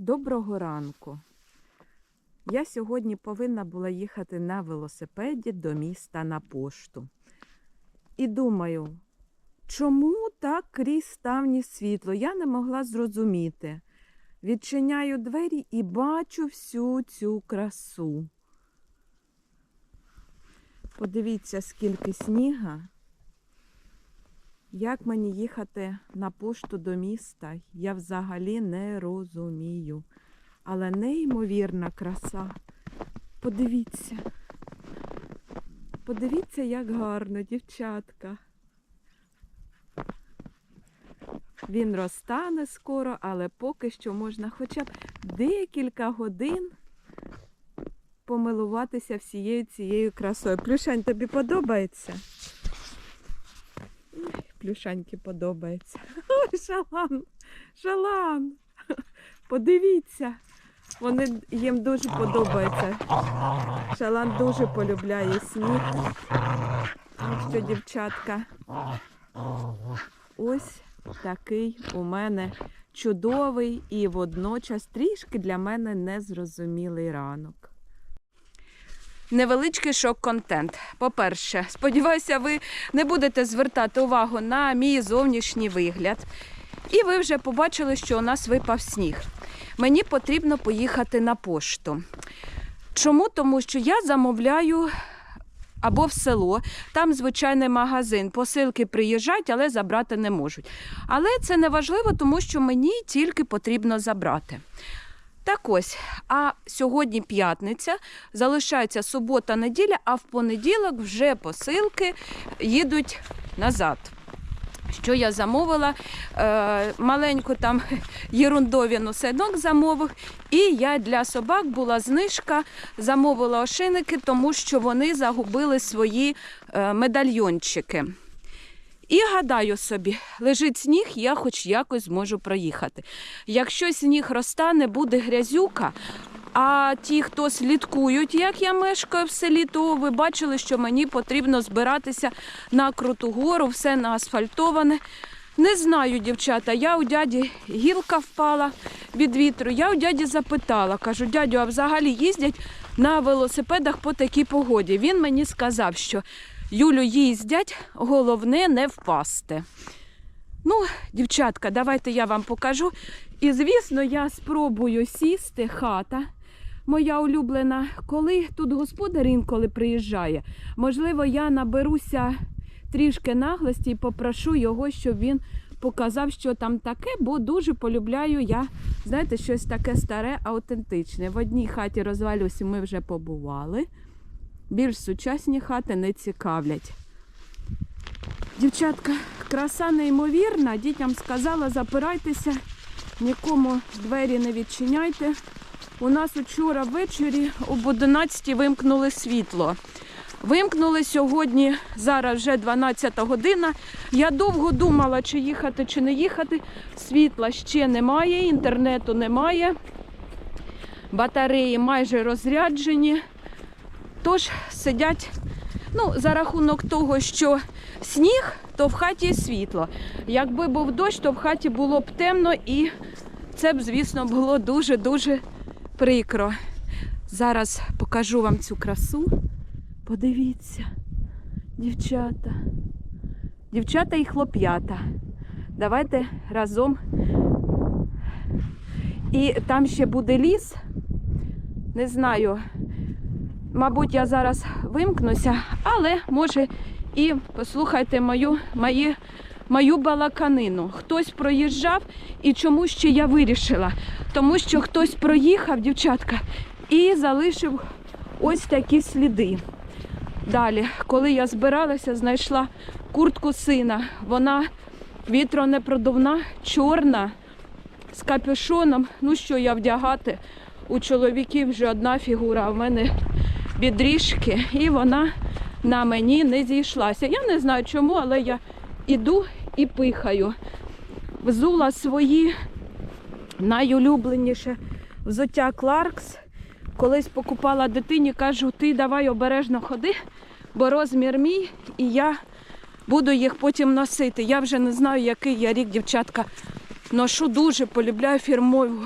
Доброго ранку. Я сьогодні повинна була їхати на велосипеді до міста на пошту. І думаю, чому так крізь ставні світло? Я не могла зрозуміти. Відчиняю двері і бачу всю цю красу. Подивіться, скільки сніга. Як мені їхати на пошту до міста, я взагалі не розумію. Але неймовірна краса. Подивіться. Подивіться, як гарно, дівчатка. Він розтане скоро, але поки що можна хоча б декілька годин помилуватися всією цією красою. Плюшань, тобі подобається? Плюшаньки подобається. Ой, шалан, шалан. Подивіться. Вони їм дуже подобається. Шалан дуже полюбляє сніг. Так що, дівчатка, ось такий у мене чудовий і водночас трішки для мене незрозумілий ранок. Невеличкий шок-контент. По-перше, сподіваюся, ви не будете звертати увагу на мій зовнішній вигляд. І ви вже побачили, що у нас випав сніг. Мені потрібно поїхати на пошту. Чому? Тому що я замовляю або в село, там звичайний магазин. Посилки приїжджають, але забрати не можуть. Але це не важливо, тому що мені тільки потрібно забрати. Так ось, а сьогодні п'ятниця, залишається субота, неділя, а в понеділок вже посилки їдуть назад. Що я замовила? Е, маленьку там єрундові носинок замовив. І я для собак була знижка, замовила ошейники, тому що вони загубили свої е, медальйончики. І гадаю собі, лежить сніг, я хоч якось зможу проїхати. Якщо сніг розтане, буде грязюка. А ті, хто слідкують, як я мешкаю в селі, то ви бачили, що мені потрібно збиратися на круту гору, все наасфальтоване. Не знаю, дівчата, я у дяді гілка впала від вітру. Я у дяді запитала, кажу, дядю, а взагалі їздять на велосипедах по такій погоді. Він мені сказав, що Юлю їздять, головне не впасти. Ну, дівчатка, давайте я вам покажу. І, звісно, я спробую сісти, хата моя улюблена. Коли тут господар інколи приїжджає, можливо, я наберуся трішки наглості і попрошу його, щоб він показав, що там таке, бо дуже полюбляю я, знаєте, щось таке старе, аутентичне. В одній хаті розвалюсь, ми вже побували. Більш сучасні хати не цікавлять. Дівчатка, краса неймовірна. Дітям сказала, запирайтеся, нікому двері не відчиняйте. У нас вчора ввечері об 11 вимкнули світло. Вимкнули сьогодні, зараз вже 12 година. Я довго думала, чи їхати, чи не їхати. Світла ще немає, інтернету немає. Батареї майже розряджені. Тож сидять, ну, за рахунок того, що сніг, то в хаті світло. Якби був дощ, то в хаті було б темно і це б, звісно, було дуже-дуже прикро. Зараз покажу вам цю красу. Подивіться, дівчата. Дівчата і хлоп'ята. Давайте разом. І там ще буде ліс. Не знаю, мабуть, я зараз вимкнуся, але може і послухайте мою, мої, мою балаканину. Хтось проїжджав і чому ще я вирішила? Тому що хтось проїхав, дівчатка, і залишив ось такі сліди. Далі, коли я збиралася, знайшла куртку сина. Вона вітронепродувна, чорна, з капюшоном. Ну що я вдягати? У чоловіків вже одна фігура, а в мене бідріжки, і вона на мені не зійшлася. Я не знаю чому, але я іду і пихаю. Взула свої найулюбленіше взуття Кларкс. Колись покупала дитині, кажу, ти давай обережно ходи, бо розмір мій, і я буду їх потім носити. Я вже не знаю, який я рік, дівчатка, ношу дуже, полюбляю фірмову,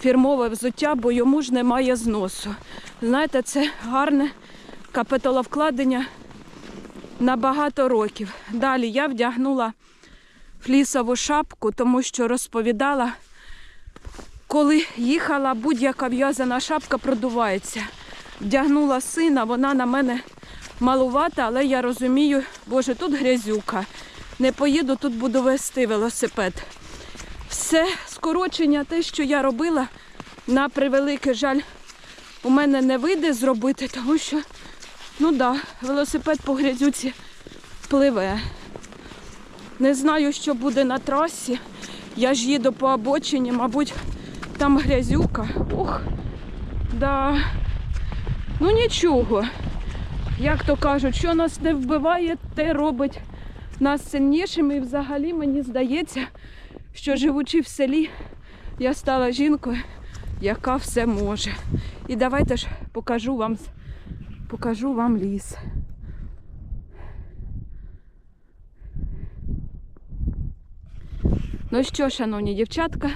фірмове взуття, бо йому ж немає зносу. Знаєте, це гарне капіталовкладення на багато років. Далі я вдягнула флісову шапку, тому що розповідала, коли їхала, будь-яка в'язана шапка продувається. Вдягнула сина, вона на мене малувата, але я розумію, боже, тут грязюка. Не поїду, тут буду вести велосипед. Все скорочення, те, що я робила, на превеликий жаль, у мене не вийде зробити, тому що, ну да, велосипед по грязюці пливе. Не знаю, що буде на трасі. Я ж їду по обочині, мабуть, там грязюка. Ох, да. Ну нічого. Як то кажуть, що нас не вбиває, те робить нас сильнішими. І взагалі мені здається, що живучи в селі, я стала жінкою, яка все може. І давайте ж покажу вам, покажу вам ліс. Ну що, шановні дівчатка,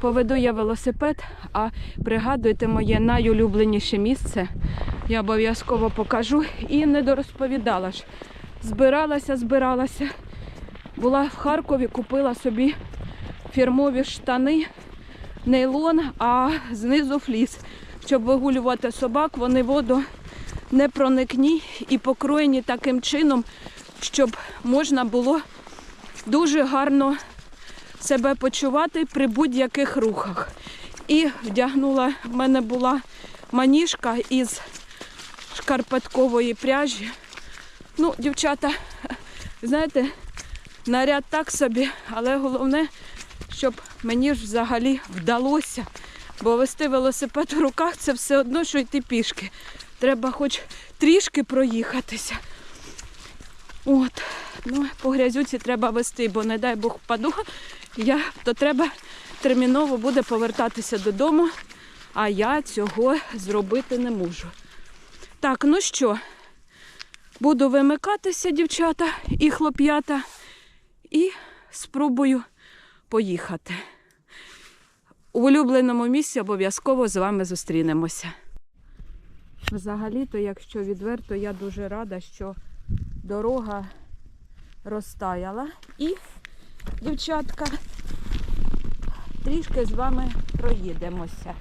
поведу я велосипед, а пригадуйте моє найулюбленіше місце. Я обов'язково покажу і не дорозповідала ж. Збиралася, збиралася. Була в Харкові, купила собі фірмові штани, нейлон, а знизу фліс. Щоб вигулювати собак, вони воду не проникні і покроєні таким чином, щоб можна було дуже гарно себе почувати при будь-яких рухах. І вдягнула, в мене була маніжка із шкарпеткової пряжі. Ну, дівчата, знаєте, наряд так собі, але головне, щоб мені ж взагалі вдалося. Бо вести велосипед у руках це все одно, що йти пішки. Треба хоч трішки проїхатися. От, ну, по грязюці треба вести, бо не дай Бог впаду, я, то треба терміново буде повертатися додому, а я цього зробити не можу. Так, ну що, буду вимикатися, дівчата і хлоп'ята, і спробую поїхати. У улюбленому місці обов'язково з вами зустрінемося. Взагалі-то, якщо відверто, я дуже рада, що дорога розтаяла. І, дівчатка, трішки з вами проїдемося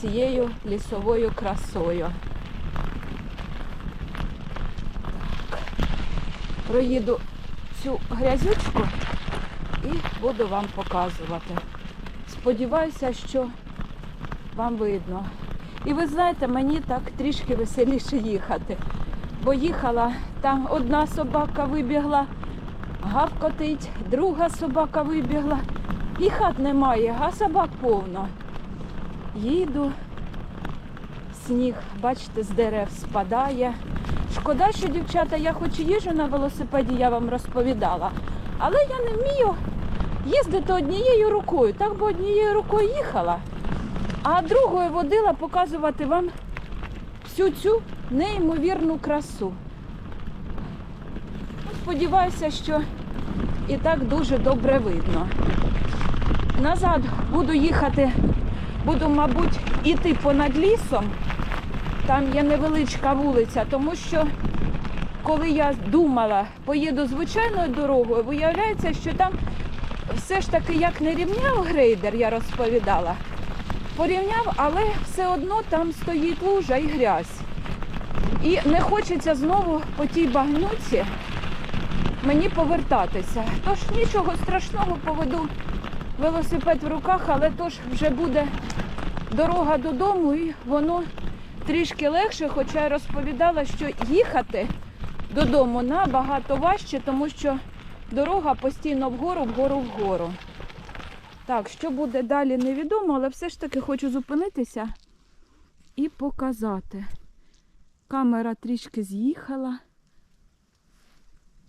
цією лісовою красою. Проїду цю грязючку і буду вам показувати. Сподіваюся, що вам видно. І ви знаєте, мені так трішки веселіше їхати. Бо їхала, там одна собака вибігла, гавкотить, друга собака вибігла. І хат немає, а собак повно. Їду, сніг, бачите, з дерев спадає. Шкода, що дівчата, я хоч і їжджу на велосипеді, я вам розповідала, але я не вмію їздити однією рукою. Так би однією рукою їхала, а другою водила показувати вам всю цю неймовірну красу. Ну, Сподіваюся, що і так дуже добре видно. Назад буду їхати, буду, мабуть, іти понад лісом. Там є невеличка вулиця, тому що коли я думала, поїду звичайною дорогою, виявляється, що там все ж таки як не рівняв грейдер, я розповідала. Порівняв, але все одно там стоїть лужа і грязь. І не хочеться знову по тій багнюці мені повертатися. Тож нічого страшного поведу велосипед в руках, але тож вже буде дорога додому і воно трішки легше, хоча я розповідала, що їхати додому набагато важче, тому що дорога постійно вгору, вгору, вгору. Так, що буде далі, невідомо, але все ж таки хочу зупинитися і показати. Камера трішки з'їхала.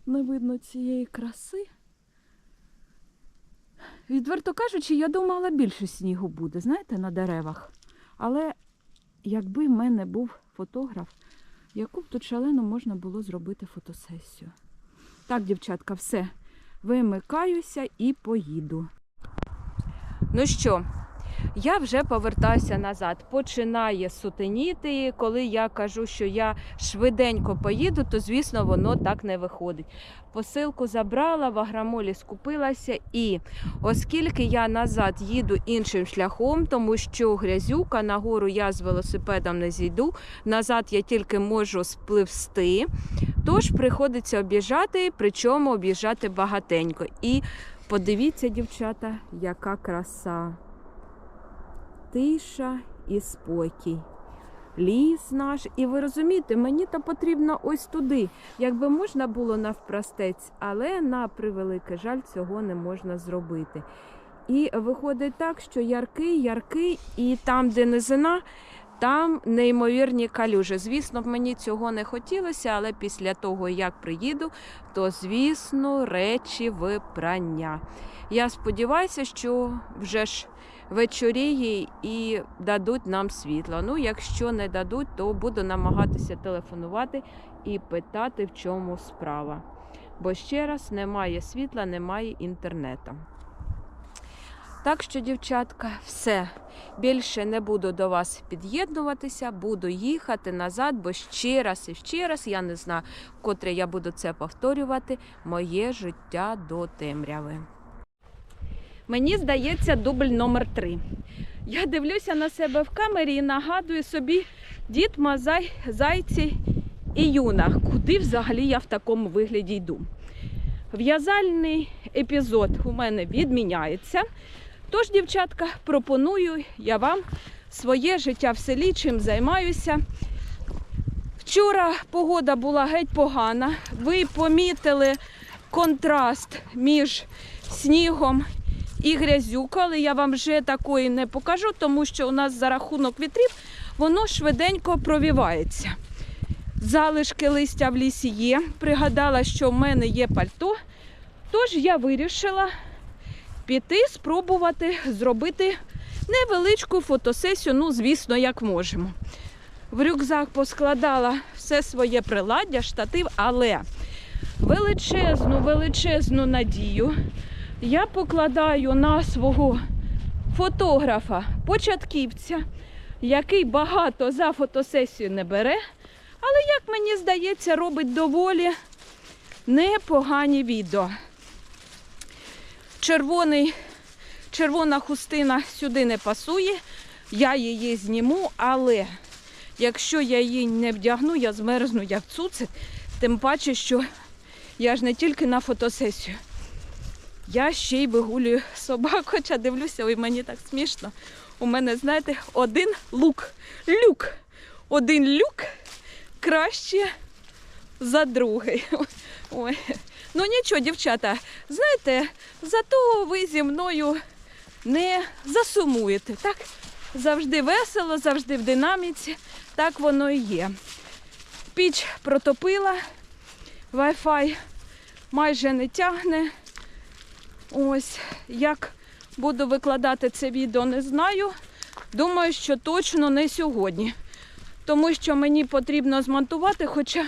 Не видно цієї краси. Відверто кажучи, я думала, більше снігу буде, знаєте, на деревах. Але якби в мене був фотограф, яку б тут шалену можна було зробити фотосесію. Так, дівчатка, все. Вимикаюся і поїду. Ну що, я вже повертаюся назад. Починає сутеніти. Коли я кажу, що я швиденько поїду, то звісно воно так не виходить. Посилку забрала, в аграмолі скупилася, і оскільки я назад їду іншим шляхом, тому що грязюка нагору я з велосипедом не зійду, назад я тільки можу спливсти. Тож приходиться об'їжджати, причому об'їжджати багатенько. І подивіться, дівчата, яка краса. Тиша і спокій. Ліс наш, і ви розумієте, мені то потрібно ось туди. Якби можна було навпростець, але на превеликий жаль цього не можна зробити. І виходить так, що яркий, яркий, і там, де низина, там неймовірні калюжі. Звісно, мені цього не хотілося, але після того, як приїду, то звісно речі в прання. Я сподіваюся, що вже ж вечоріє і дадуть нам світло. Ну, якщо не дадуть, то буду намагатися телефонувати і питати, в чому справа. Бо ще раз немає світла, немає інтернету. Так що, дівчатка, все. Більше не буду до вас під'єднуватися, буду їхати назад, бо ще раз і ще раз, я не знаю, котре я буду це повторювати, моє життя до темряви. Мені здається, дубль номер три. Я дивлюся на себе в камері і нагадую собі дід Мазай, зайці і юна. Куди взагалі я в такому вигляді йду? В'язальний епізод у мене відміняється. Тож, дівчатка, пропоную я вам своє життя в селі, чим займаюся. Вчора погода була геть погана. Ви помітили контраст між снігом і грязюка, але я вам вже такої не покажу, тому що у нас за рахунок вітрів воно швиденько провівається. Залишки листя в лісі є. Пригадала, що в мене є пальто. Тож я вирішила піти, спробувати зробити невеличку фотосесію, ну, звісно, як можемо. В рюкзак поскладала все своє приладдя, штатив, але величезну, величезну надію я покладаю на свого фотографа, початківця, який багато за фотосесію не бере, але, як мені здається, робить доволі непогані відео. Червоний, червона хустина сюди не пасує, я її зніму, але якщо я її не вдягну, я змерзну як цуцик, тим паче, що я ж не тільки на фотосесію. Я ще й вигулюю собак, хоча дивлюся, ой, мені так смішно. У мене, знаєте, один лук. Люк. Один люк краще за другий. Ой. Ну нічого, дівчата, знаєте, зато ви зі мною не засумуєте. Так? Завжди весело, завжди в динаміці. Так воно і є. Піч протопила, Wi-Fi майже не тягне. Ось як буду викладати це відео, не знаю. Думаю, що точно не сьогодні. Тому що мені потрібно змонтувати, хоча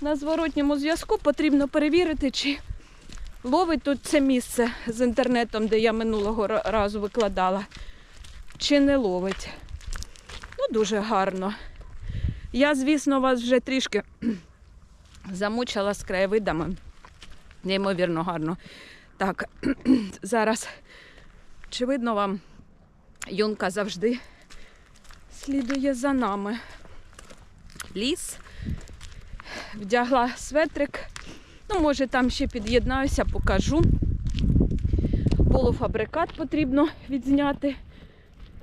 на зворотньому зв'язку потрібно перевірити, чи ловить тут це місце з інтернетом, де я минулого разу викладала, чи не ловить. Ну, дуже гарно. Я, звісно, вас вже трішки замучила з краєвидами. Неймовірно гарно. Так, зараз, чи видно вам, юнка завжди слідує за нами. Ліс, вдягла светрик. Ну, може, там ще під'єднаюся, покажу. Полуфабрикат потрібно відзняти,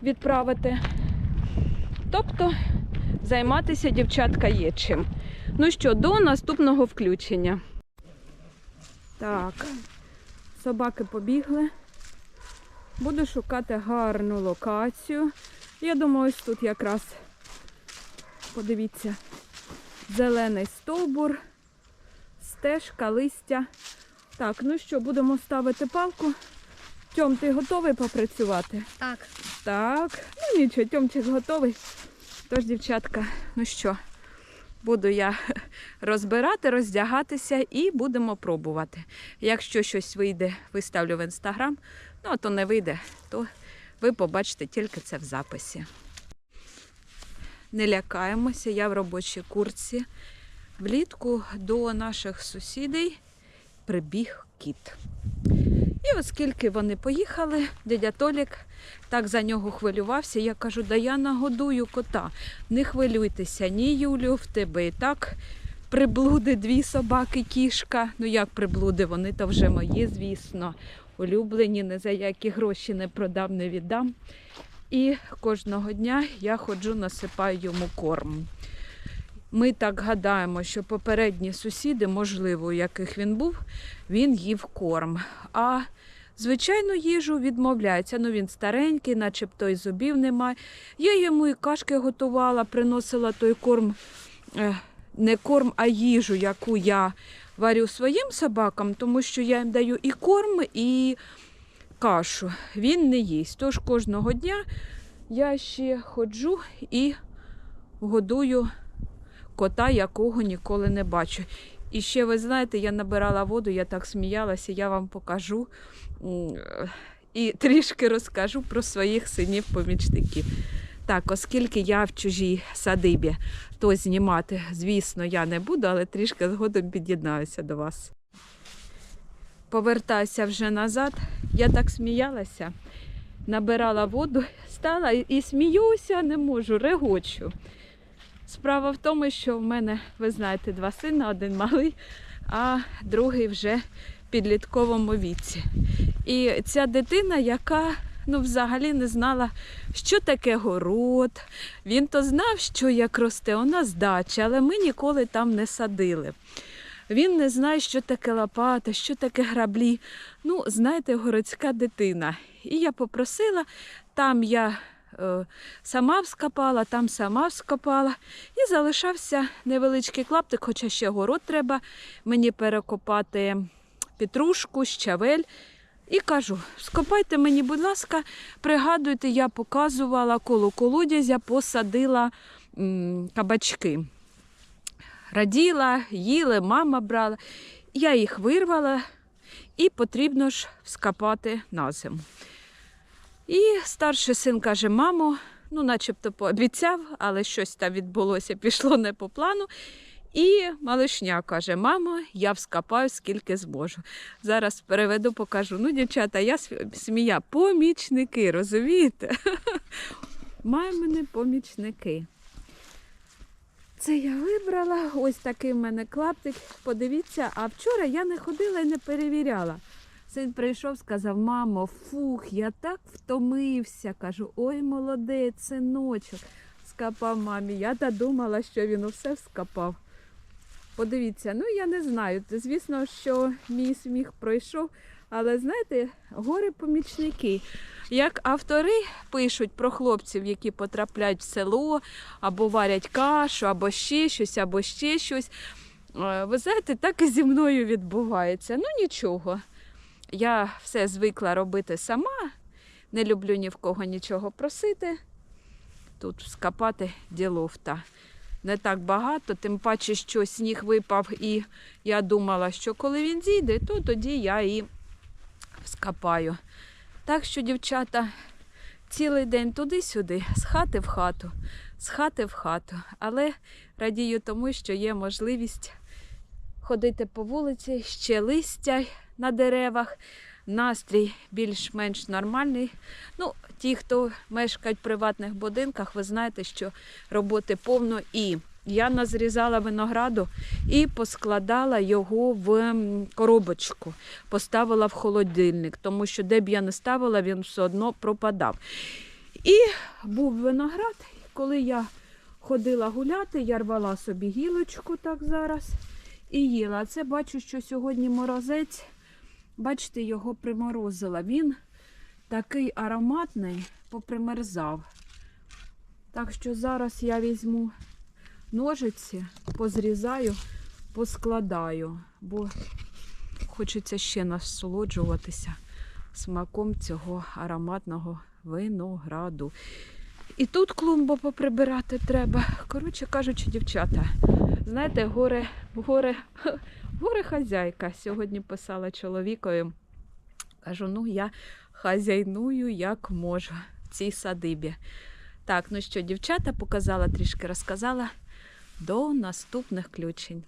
відправити. Тобто займатися дівчатка є чим. Ну що, до наступного включення. Так, собаки побігли. Буду шукати гарну локацію. Я думаю, ось тут якраз, подивіться, зелений стовбур, стежка, листя. Так, ну що, будемо ставити палку. Тьом, ти готовий попрацювати? Так, Так, ну нічого, Тьомчик готовий. Тож, дівчатка, ну що, буду я розбирати, роздягатися і будемо пробувати. Якщо щось вийде, виставлю в інстаграм. Ну, а то не вийде, то ви побачите тільки це в записі. Не лякаємося, я в робочій курці. Влітку до наших сусідей прибіг кіт. І оскільки вони поїхали, дядя Толік так за нього хвилювався. Я кажу, да я нагодую кота. Не хвилюйтеся, ні, Юлю, в тебе і так приблуди дві собаки, кішка. Ну як приблуди, вони то вже мої, звісно. Улюблені, не за які гроші не продам, не віддам. І кожного дня я ходжу, насипаю йому корм. Ми так гадаємо, що попередні сусіди, можливо, у яких він був, він їв корм. А звичайну їжу відмовляється. Ну він старенький, начебто і зубів немає. Я йому і кашки готувала, приносила той корм, е, не корм, а їжу, яку я варю своїм собакам, тому що я їм даю і корм, і кашу. Він не їсть. Тож кожного дня я ще ходжу і годую кота, якого ніколи не бачу. І ще ви знаєте, я набирала воду, я так сміялася, я вам покажу е, і трішки розкажу про своїх синів-помічників. Так, оскільки я в чужій садибі, то знімати, звісно, я не буду, але трішки згодом під'єднаюся до вас. Повертаюся вже назад. Я так сміялася, набирала воду, стала і- і сміюся, не можу, регочу. Справа в тому, що в мене, ви знаєте, два сини, один малий, а другий вже в підлітковому віці. І ця дитина, яка ну, взагалі не знала, що таке город. Він то знав, що як росте у нас дача, але ми ніколи там не садили. Він не знає, що таке лопата, що таке граблі. Ну, знаєте, городська дитина. І я попросила, там я сама вскопала, там сама вскопала. І залишався невеличкий клаптик, хоча ще город треба мені перекопати петрушку, щавель. І кажу: скопайте мені, будь ласка, пригадуйте, я показувала коло колодязя, посадила кабачки. Раділа, їли, мама брала. Я їх вирвала і потрібно ж вскопати на зиму. І старший син каже: мамо, ну, начебто пообіцяв, але щось там відбулося, пішло не по плану. І малишня каже: Мамо, я вскопаю скільки зможу. Зараз переведу, покажу. Ну, дівчата, я смія, помічники, розумієте? Маю мене помічники. Це я вибрала. Ось такий в мене клаптик. Подивіться, а вчора я не ходила і не перевіряла. Син прийшов, сказав, мамо, фух, я так втомився. Кажу, ой, молодець, синочок. Скапав мамі. Я та думала, що він усе вскапав. Подивіться, ну я не знаю. Звісно, що мій сміх пройшов, але знаєте, горе помічники. Як автори пишуть про хлопців, які потрапляють в село, або варять кашу, або ще щось, або ще щось. Е, Ви знаєте, так і зі мною відбувається. Ну нічого. Я все звикла робити сама, не люблю ні в кого нічого просити. Тут скапати діловта. Не так багато, тим паче, що сніг випав, і я думала, що коли він зійде, то тоді я і скапаю. Так що, дівчата, цілий день туди-сюди, з хати в хату, з хати в хату. Але радію тому, що є можливість ходити по вулиці, ще листя на деревах, настрій більш-менш нормальний. Ну, ті, хто мешкають в приватних будинках, ви знаєте, що роботи повно і. Я назрізала винограду і поскладала його в коробочку, поставила в холодильник, тому що де б я не ставила, він все одно пропадав. І був виноград, коли я ходила гуляти, я рвала собі гілочку так зараз і їла. А це бачу, що сьогодні морозець, бачите, його приморозила. Він такий ароматний, попримерзав. Так що зараз я візьму ножиці, позрізаю, поскладаю, бо хочеться ще насолоджуватися смаком цього ароматного винограду. І тут клумбу поприбирати треба. Коротше кажучи, дівчата, знаєте, горе, горе, горе хазяйка. Сьогодні писала чоловікові. Кажу, ну я хазяйную як можу в цій садибі. Так, ну що, дівчата показала, трішки розказала. До наступних включень.